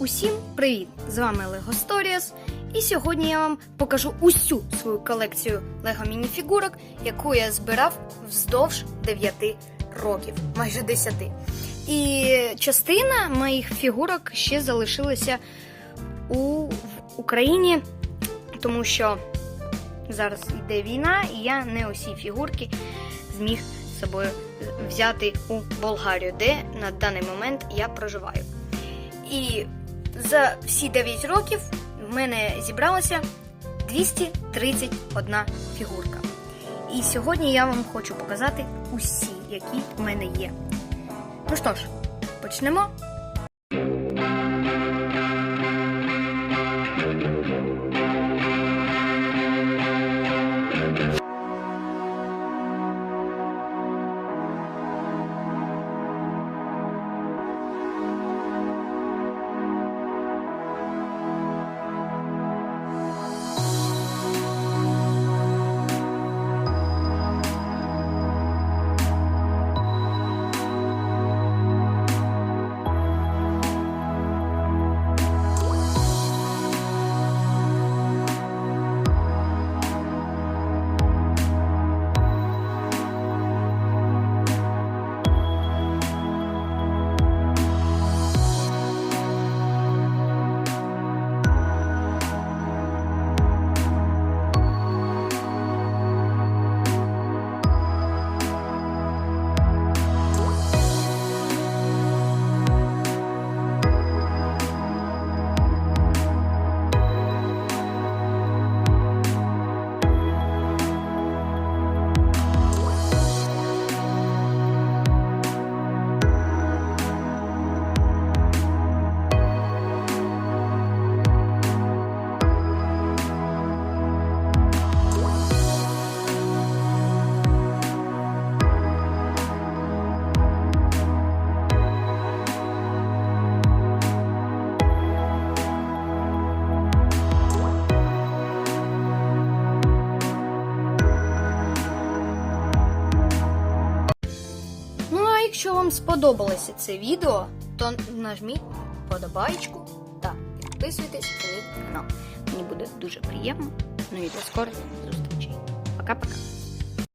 Усім привіт! З вами Lego Stories. І сьогодні я вам покажу усю свою колекцію Lego мініфігурок, яку я збирав вздовж 9 років, майже 10. І частина моїх фігурок ще залишилася у Україні, тому що зараз йде війна, і я не усі фігурки зміг з собою взяти у Болгарію, де на даний момент я проживаю. І за всі 9 років в мене зібралося 231 фігурка. І сьогодні я вам хочу показати усі, які в мене є. Ну що ж, почнемо. Якщо вам сподобалося це відео, то нажміть подобайку та підписуйтесь на мій канал. Мені буде дуже приємно. Ну і до скорих зустрічей. Пока-пока.